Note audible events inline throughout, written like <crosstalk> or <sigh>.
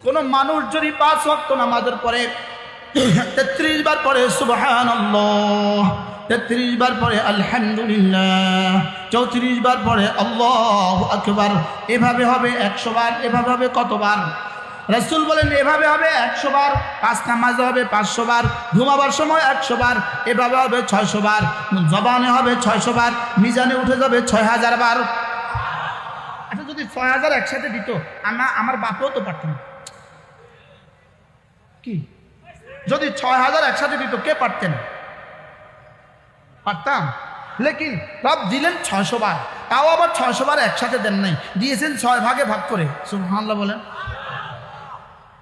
কোন মানুষ যদি পাঁচ ওয়াক্ত নামাজের পরে <coughs> তেত্রিশ বার পরে সুবহান তেত্রিশ বার পরে আলহামদুলিল্লাহ, চৌত্রিশ বার পরে আল্লাহ আকবার, এভাবে হবে একশো বার, এভাবে হবে কতবার রসুল বলেন, এভাবে হবে একশো বার, পাঁচ নামাজে হবে পাঁচশো বার, ঘুমাবার সময় একশো বার, এভাবে হবে ছয়শো বার, জবানে হবে ছয়শো বার, মিজানে উঠে যাবে ছয় হাজার বার। আচ্ছা যদি ছয় হাজার একসাথে দিত আমার আমার বাপও তো পারত না। কি? যদি ছয় হাজার একসাথে দিত, কে পারতেন? পারতাম। লেকিন রব দিলেন ছয়শো বার। তাও আবার ছয়শো বার একসাথে দেন নাই। দিয়েছেন ছয় ভাগে ভাগ করে। সুবহানাল্লাহ বলেন।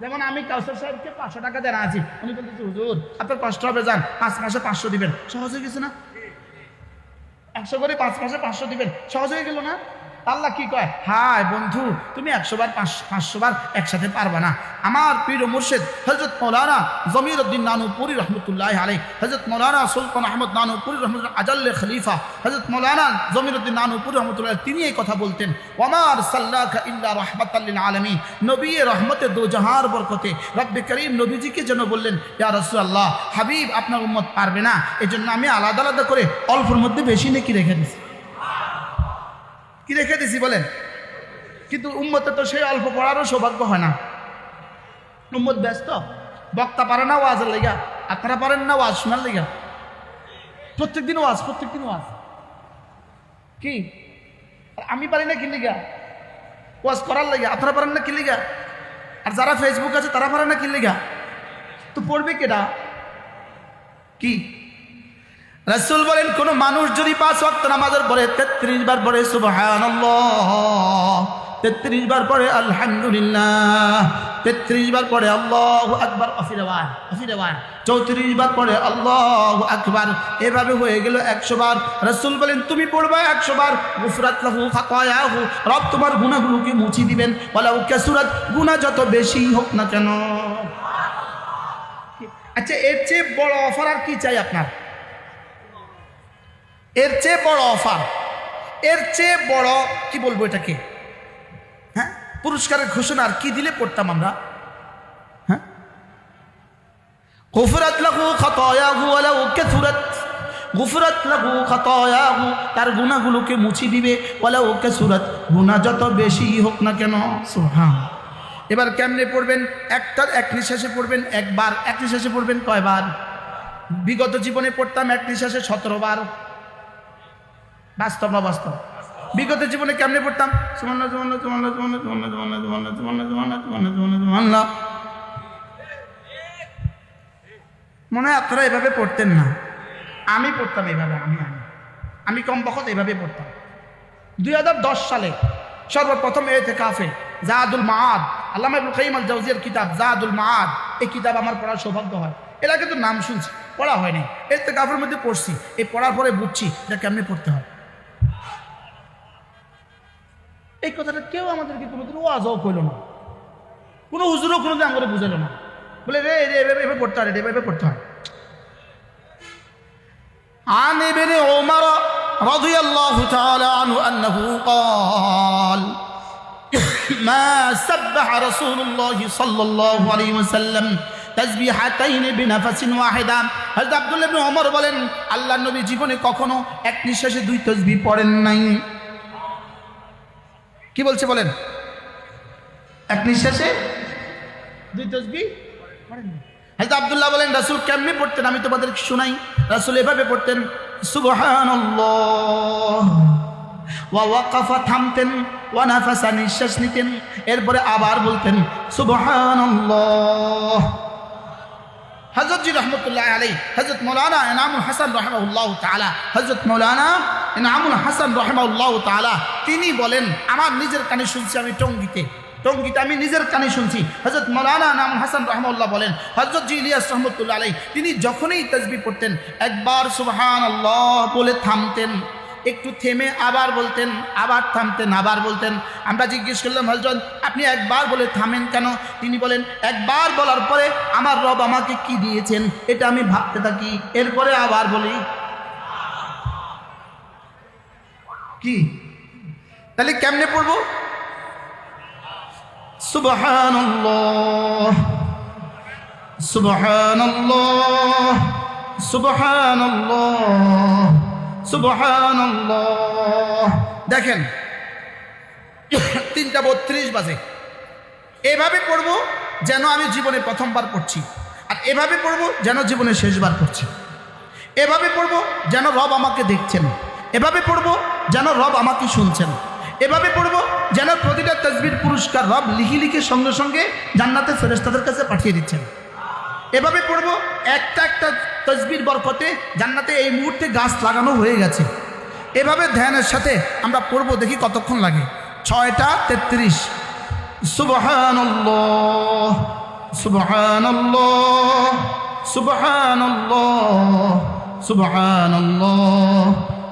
যেমন আমি কাউসার সাহেবকে পাঁচশো টাকা দেন আছি। উনি বলতেছে, হুজুর, আপনার কষ্ট হবে, যান। পাঁচ মাসে পাঁচশো দিবেন। সহজ হয়ে গেছে না? একশো করে পাঁচ মাসে পাঁচশো দিবেন। সহজ হয়ে গেল না? আল্লাহ কি কয়? হায় বন্ধু, তুমি একশো বার পাঁচশো বার একসাথে পারবা না। আমার পীর মুর্শেদ হজরত মৌলানা জমির উদ্দিন নানুপুরি রহমতুল্লাহ আলাই হজরত মৌলানা সুলতান আহমদ নানুপুরি রহমতুল্লাহ, আজাল্লে খলিফা হজরত মৌলানা জমির উদ্দিন নানুপুরি রহমতুল্লাহ, তিনি এই কথা বলতেন ওমার সাল্লাহ ইল্লা রহমতাল্লিন আলমী নবী রহমতে দো জাহার বরকতে রব্বে করিম নবীজিকে যেন বললেন, ইয়া রসুল্লাহ হাবিব আপনার উম্মত পারবে না এই জন্য আমি আলাদা আলাদা করে অল্পর মধ্যে বেশি নাকি রেখে দিছি। কি রেখে দিছি বলেন? কিন্তু উম্মতে তো সেই অল্প পড়ারও সৌভাগ্য হয় না। উম্মত ব্যস্ত, বক্তা পারে না ওয়াজের লেগা, আপনারা পারেন না ওয়াজ শোনার লেগা। প্রত্যেক দিন ওয়াজ, প্রত্যেক দিন ওয়াজ। কি? আমি পারি না কি লিগা? ওয়াজ করার লেগা, আপনারা পারেন না কি লিগা? আর যারা ফেসবুক আছে, তারা পারে না কি লিগা? তো পড়বে কেটা কি? রাসূল বলেন, কোন মানুষ যদি পাঁচ ওয়াক্ত নামাজের পরে তেত্রিশ বার পরে সুবহানাল্লাহ, তেত্রিশ বার পরে আলহামদুলিল্লাহ, তেত্রিশ বার পরে আল্লাহ আকবার, অফিরেওয়ান চৌত্রিশ বার পরে আল্লাহ আকবার, এভাবে হয়ে গেল একশো বার। রসুল বলেন, তুমি পড়বা একশো বার, গুফরাত লাহু খাতায়াহু, রব তোমার গুনাহগুলোকে মুছি দিবেন। ওয়ালাউ কাসুরাত, গুনাহ যত বেশি হোক না কেন। আচ্ছা এর চেয়ে বড় অফার আর কি চাই আপনার? এর চেয়ে বড় অফার এর চেয়ে বড়, কি বলব এটাকে? হ্যাঁ? পুরস্কারের ঘোষণা আর কি দিলে পড়তাম আমরা? হ্যাঁ? গুফরাত লাহু খাতায়াহু তার গুনাহগুলোকে মুছি দিবে ওয়ালাউ কাসুরাত। গুনাহ যত বেশি হোক না কেন, সুবহান। এবার কেমনে পড়বেন? একটা এক নিঃশ্বাসে পড়বেন, একবার, এক নিঃশ্বাসে পড়বেন কয়বার? বিগত জীবনে পড়তাম এক নিঃশ্বাসে সতেরো বার। বাস্তব না বাস্তব বিগত জীবনে কেমনে পড়তাম মনে হয় আপনারা এভাবে পড়তেন না আমি পড়তাম এভাবে আমি আমি আমি কম বখত এভাবে পড়তাম দুই সালে সর্বপ্রথম এ থেকে কাফে জাহাদুল মাহাদ আল্লাহ জাউজিয়ার কিতাব জাহাদুল মাহাদ এই কিতাব আমার পড়ার সৌভাগ্য হয় এরা কিন্তু নাম শুনছি পড়া হয়নি এতে কাফের মধ্যে পড়ছি এই পড়ার পরে বুঝছি এটা কেমনে পড়তে হয় এই কথাটা কেউ আমাদেরকে কোনোদিন ওয়াজও কইল না কোনো হুজুরও কোনোদিন আমাদের বুঝালো না বলে রে রে এভাবে এভাবে পড়তে হয় রে এভাবে পড়তে হয় عن ابن عمر رضي الله تعالى عنه أنه قال ما سبح رسول الله صلى الله عليه وسلم তাসবিহাতাইন বিনাফাসিন ওয়াহিদা হযরত আব্দুল্লাহ ইবনে ওমর বলেন আল্লাহর নবী জীবনে কখনো এক নিঃশ্বাসে দুই তাসবিহ পড়েন নাই কি বলছে বলেন? এক নিঃশ্বাসে? দুই তসবি? হয়তো আবদুল্লাহ বলেন, রাসুল কেমনি পড়তেন? আমি তোমাদের শুনাই। রাসুল এভাবে পড়তেন, সুবহানাল্লাহ। ওয়া ওয়াকাফা থামতেন, ওয়া নাফাসা নিঃশ্বাস নিতেন, এরপরে আবার বলতেন, সুবহানাল্লাহ। হজরত জি রহমতুল্লাহ আলাই হজরত মৌলানা এনামুল হাসান রহমাউল্লাহ তালা হজরত মৌলানা এনামুল হাসান রহমাউল্লাহ তালা তিনি বলেন, আমার নিজের কানে শুনছি আমি টঙ্গিতে। টঙ্গিতে আমি নিজের কানে শুনছি। হজরত মৌলানা নাম হাসান রহমাউল্লাহ বলেন হজরত জি ইলিয়াস রহমতুল্লাহ আলাই তিনি যখনই তসবি পড়তেন, একবার সুবহান আল্লাহ বলে থামতেন। একটু থেমে আবার বলতেন, আবার থামতেন, আবার বলতেন। আমরা জিজ্ঞেস করলাম হজরত আপনি একবার বলে থামেন কেন? তিনি বলেন, একবার বলার পরে আমার রব আমাকে কি দিয়েছেন, এটা আমি ভাবতে থাকি। এরপরে আবার বলি। কি? তাহলে কেমনে পড়ব? দেখেন, তিনটা বত্রিশ বাজে। এভাবে পড়ব যেন আমি জীবনে প্রথমবার পড়ছি, আর এভাবে পড়ব যেন জীবনে শেষবার পড়ছি। এভাবে পড়ব যেন রব আমাকে দেখছেন। এভাবে পড়ব যেন রব আমাকে শুনছেন। এভাবে পড়ব যেন প্রতিটা তসবির পুরস্কার রব লিখি লিখে সঙ্গে সঙ্গে জান্নাতে ফেরেস্তাদের কাছে পাঠিয়ে দিচ্ছেন। এভাবে পড়ব একটা একটা তসবির বরকতে জান্নাতে এই মুহূর্তে গাছ লাগানো হয়ে গেছে। এভাবে ধ্যানের সাথে আমরা পড়ব দেখি কতক্ষণ লাগে। ছয়টা তেত্রিশ। সুবহানাল্লাহ সুবহানাল্লাহ সুবহানাল্লাহ সুবহানাল্লাহ।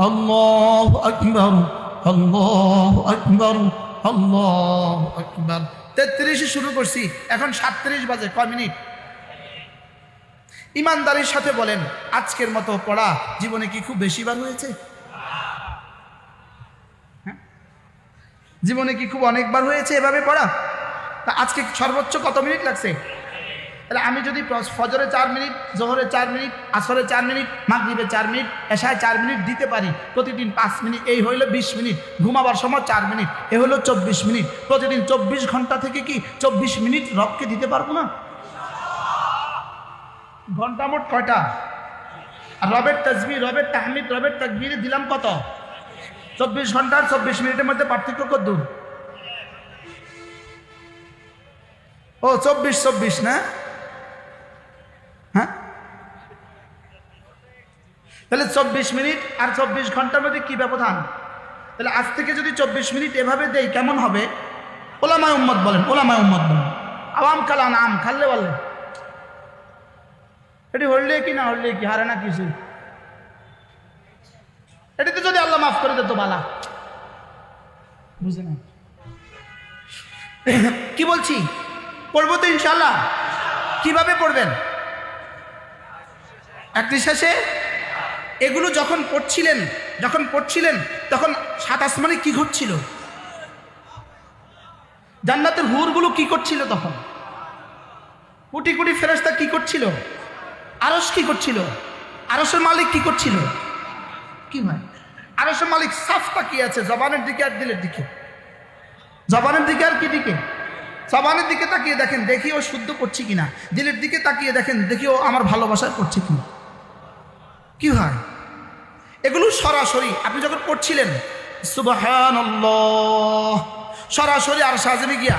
الله أكبر الله أكبر الله أكبر তেত্রিশে শুরু করছি এখন সাতত্রিশ বাজে কয় মিনিট ইমানদারির সাথে বলেন আজকের মতো পড়া জীবনে কি খুব বেশিবার হয়েছে হ্যাঁ? জীবনে কি খুব অনেকবার হয়েছে এভাবে পড়া তা আজকে সর্বোচ্চ কত মিনিট লাগছে তাহলে আমি যদি ফজরে চার মিনিট, জোহরে চার মিনিট, আসরে চার মিনিট, মাগরিবে চার মিনিট, এশায় চার মিনিট দিতে পারি, প্রতিদিন পাঁচ মিনিট, এই হইল বিশ মিনিট, ঘুমাবার সময় চার মিনিট, এ হলো চব্বিশ মিনিট, প্রতিদিন চব্বিশ ঘণ্টা থেকে কি চব্বিশ মিনিট রবকে দিতে পারব না? ঘণ্টা মোট কয়টা? রবের তসবি রবের তাহমিদ, রবের তকবিরে দিলাম কত? চব্বিশ ঘণ্টা আর চব্বিশ মিনিটের মধ্যে পার্থক্য কত দূর? ও, চব্বিশ চব্বিশ না? তাহলে চব্বিশ মিনিট আর চব্বিশ ঘণ্টার মধ্যে কি ব্যবধান? তাহলে আজ থেকে যদি চব্বিশ মিনিট এভাবে দেই, কেমন হবে? ওলামায় উম্মত বলেন, ওলামায় উম্মত বলেন। আওয়াম কালা আম খাললে বললেন এটি হরলে কি না হরলে কি, হারে না কিছু। এটিতে যদি আল্লাহ মাফ করে দিত বালা। বুঝে না কি বলছি? পড়ব তো ইনশাল্লাহ কীভাবে পড়বেন? একটি শেষে এগুলো যখন পড়ছিলেন যখন পড়ছিলেন, তখন সাত আসমানে কি ঘটছিল? জান্নাতের হুরগুলো কি করছিল তখন? কোটি কোটি ফেরস্তা কি করছিল? আরস কি করছিল? আরসের মালিক কি করছিল? কি ভাই? আরসের মালিক সাফ তাকিয়ে আছে, জবানের দিকে আর দিলের দিকে। জবানের দিকে আর কি দিকে? জবানের দিকে তাকিয়ে দেখেন, দেখি ও শুদ্ধ করছি কিনা। দিলের দিকে তাকিয়ে দেখেন, দেখি ও আমার ভালোবাসায় করছে কিনা। কি হয়? এগুলো সরাসরি, আপনি যখন পড়ছিলেন সরাসরি আর সাজমে গিয়া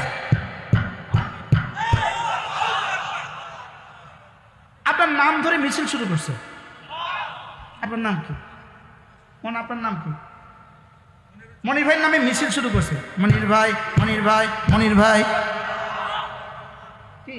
আপনার নাম ধরে মিছিল শুরু করছে। আপনার নাম কি? মনে, আপনার নাম কি? মনির ভাইয়ের নামে মিছিল শুরু করছে। মনির ভাই মনির ভাই মনির ভাই। কি?